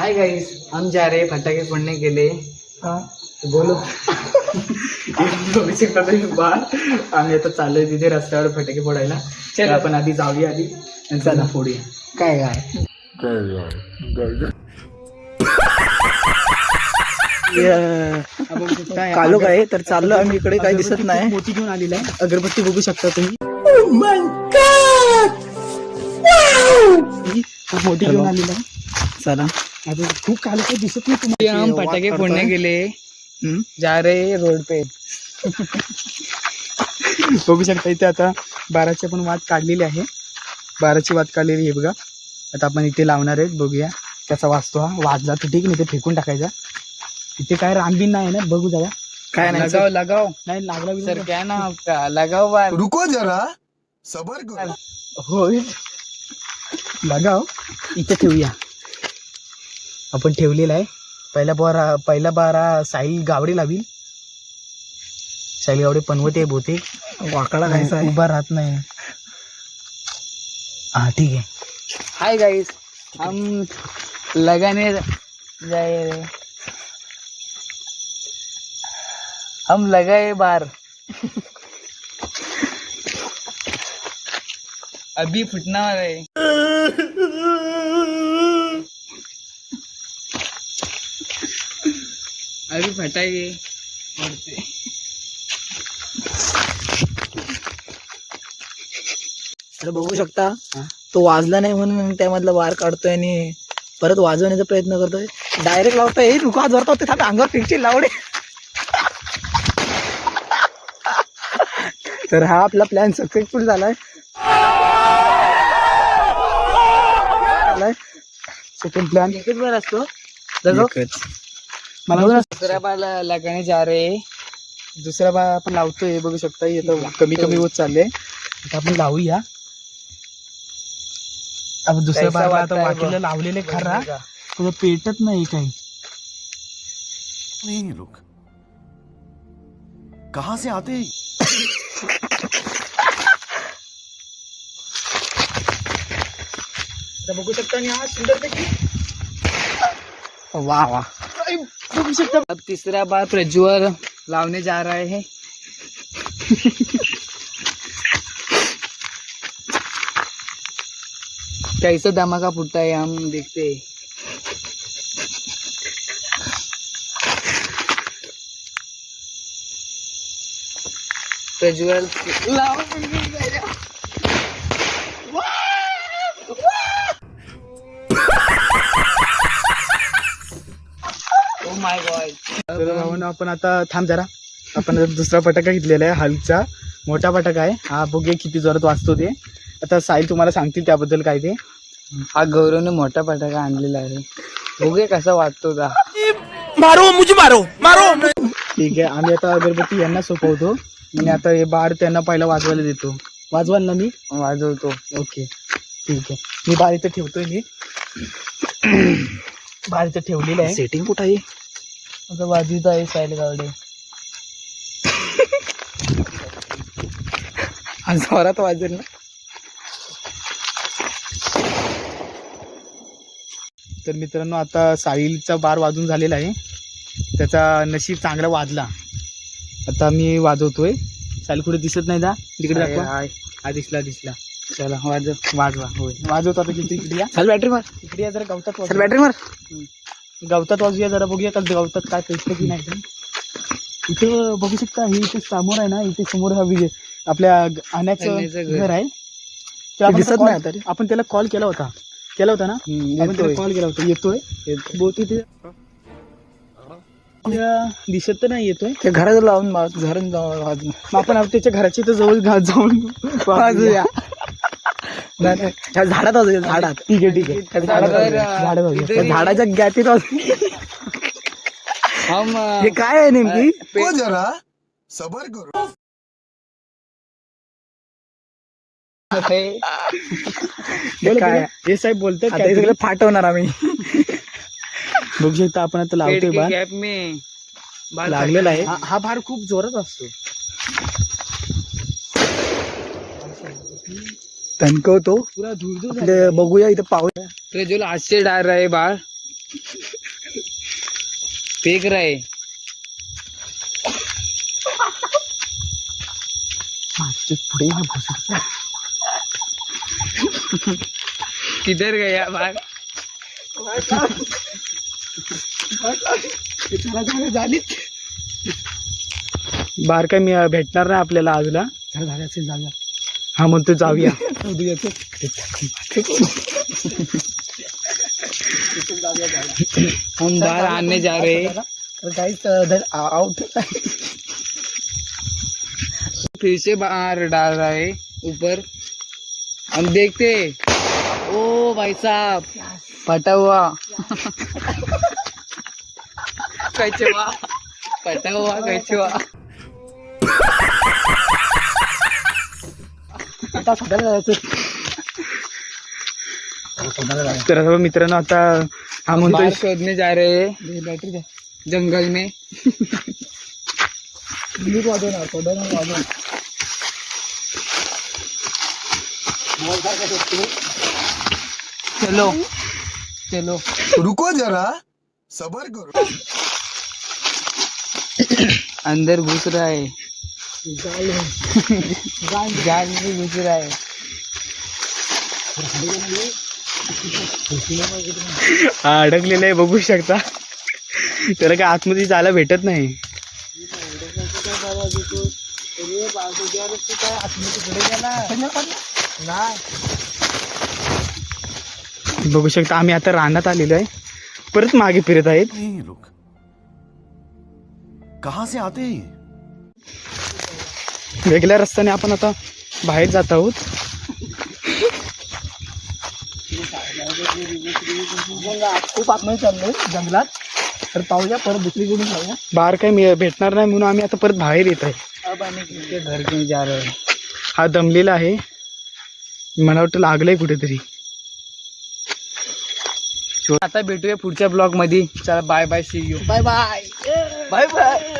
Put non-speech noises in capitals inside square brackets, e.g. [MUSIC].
Hi guys हम जा रहे फटाके फोड़ने के लिए। हा। बोलो। बघू शकता तुम्ही बाहेर। आम्ही आता चाललोय तिथे रस्त्यावर फटाके फोडायला तर आपण आधी जाऊया आधी। आणि चला फोडूया काय काय काय कालो काय तर चाललो आम्ही इकडे काही दिसत नाही. मोठी घेऊन आलेला आहे. अगरबत्ती बघू शकता तुम्ही. मोठी घेऊन आलेला आहे चला. आता खूप काल काही दिसत नाही तुम्हाला? हम वाट पटाखे करतोय. फोड़ने के लिए हम्म. जा रहे हैं रोड पे. बघू शकता इथे आता बाराची पण वाद काढलेली आहे. बाराची वाद काढलेली आहे बघा. आता आपण इथे लावणार आहेत बघूया. त्याचा वाचतो हा वाजला तर ठीक नाही ते फेकून टाकायचा. इथे काय रामबिन नाही ना? बघू जरा. काय नाही लगाओ लगाओ नाही लागला सर क्या आपका लगाओ बार रुको जरा. सबर करो. होय. लगाव. इथे ठेवूया. आपण ठेवलेला आहे. पहिला बारा पहिला बारा साईल गावडे लावील. साईल गावडे पनवते बोते वाकडा खायचा आहे. उभा राहत नाही. हा ठीक आहे. हाय गाइस हम लगाने जाए रहे हम लगाए बार. अभी फुटना वाला है. अभी फटाके फोड़ते तर बघू शकता तो वाजला नाही म्हणून त्यामधला वार काढतोय आणि परत वाजवण्याचा प्रयत्न करतोय. डायरेक्ट लावतोय हे रुका जोरतो ते थांब अंगावर पिक्चर लावडे तर हा आपला प्लॅन सक्सेसफुल झालाय. सेकंड प्लान एकच बार असतो. मला दुसऱ्या बाला लगाने जा रहे दुसऱ्या बार आपण लावतोय बघू शकता येतं कमी कमी होत चाललंय. आता आपण लावूया. आपण दुसऱ्या बार आता वाटीला लावलेले खरा. तुझं पेटत नाही काही. नहीं रुक. कहाँ से आते हैं? आता बघू शकता आणि हा सुंदर वा वा. बघू शकता अब तीसरा बार प्रज्वल लावने जा रहे हैं। कैसा धमाका फूटता है हम देखते हैं। प्रज्वल लाव माय गॉड तर भाऊन आपण आता थांब जरा. आपण आता दुसरा फटाका घेतलेला आहे हलचा. मोठा फटाका आहे. हा बघूया किती जोरात वाजतो ते. आता साहिल तुम्हाला सांगतील त्याबद्दल काय ते. हा गौरवने मोठा फटाका आणलेला आहे. बघूया कसा वाजतो का मारो मुझे मारो मारो. ठीक आहे आम्ही आता अगरबत्ती यांना सोपवतो. आणि आता हे बार त्यांना पहिला वाजवायला देतो. वाजवाल ना मी? वाजवतो. ओके. ठीक आहे. मी बार इथं ठेवतोय मी. बार इथं ठेवलेलं आहे. सेटिंग कुठं आहे? आता वाजवित आहे साईल गावडे. हा जोरात वाजेल ना. तर मित्रांनो आता साहिलचा बार वाजून झालेला आहे. त्याचा नशीब चांगला वाजला. आता मी वाजवतोय. साहिल कुठे दिसत नाही ना तिकडे दाखवा. हा दिसला दिसला. चला वाजव वाजवा. होय वाजवतो आता किती? इकडे या. चल बॅटरी मार. इकडे या जरा गवतात बॅटरी मार. गवतात वाजूया जरा बघूया का गवतात काय पेटतं की नाही. ते. इथे बघू शकता हे इथे समोर आहे ना इथे समोर हा विजय आपल्या आण्याचं घर. आहे. ते आपण दिसत नाही तरी. आपण त्याला कॉल केला होता. केला होता ना? आपण त्याला कॉल केला होता. येतोय? बहुतेक ते त्या दिसत तर नाही येतोय. ते घरात लावून घरात आपण त्याच्या घराच्या इथं जवळ जाऊन वाजूया नाही, झाडात वाजूया झाडात. ठीक आहे ठीक आहे. झाडात झाडाच्या गॅपीत वाजू हम हे काय आहे नेमकी? जरा सबर करो. बोला, काय? हे साहेब बोलतात आता हे सगळं फाटवणार आम्ही. बघू शकता आपण आता लावतोय बार गैप में. बाल लागलेला आहे. हा- हा भार खूप जोरात असतो तणकवतो. पुरा दूर दूर आपले बघूया इथं पाहूया प्रज्वल आज से डाल रहे बाल फेक रहे माझ्या पुढे ना. किधर गया झालीच बाहेर काय मी भेटणार नाही आपल्याला आजला. चला झाली असेल जाऊया हा म्हणतो जाऊया. हम बाहर आने जा रहे हैं। काहीच आउट फिर से बाहर डाल रहा है ऊपर। हम देखते ओ भाई साहब फटा हुआ। कचवा [LAUGHS] फटा हुआ कचवा आता सध्याला जायचं तर मित्रांनो आता हा बाहर शोधने जा रहे हैं बॅटरी द्या जंगल में वाजवणार वाजवणार चलो. चलो. रुको जरा सबर करो. अंदर घुस रहा है. जाल में जाल में घुस रहा है हा अडकलेला आहे बघू शकता. त्याला काय आतमध्ये जायला भेटत नाही. बघू शकता आम्ही आता रानात आलेलो आहे. परत मागे फिरत आहेत. कहाँ से आते हैं ये? वेगळ्या रस्त्याने आपण आता बाहेर जात आहोत. खूप आतमध्ये चाललोय जंगलात. तर पाहूया परत दुसरीकडून जाऊया बाहेर काय मी भेटणार नाही म्हणून आम्ही आता परत बाहेर येत आहे. अब आने के घर क्यों जा रहे हैं. हा दमलेला आहे. मला वाटतं लागलंय कुठेतरी. आता भेटूया पुढच्या ब्लॉगमध्ये चला bye bye see you bye bye bye bye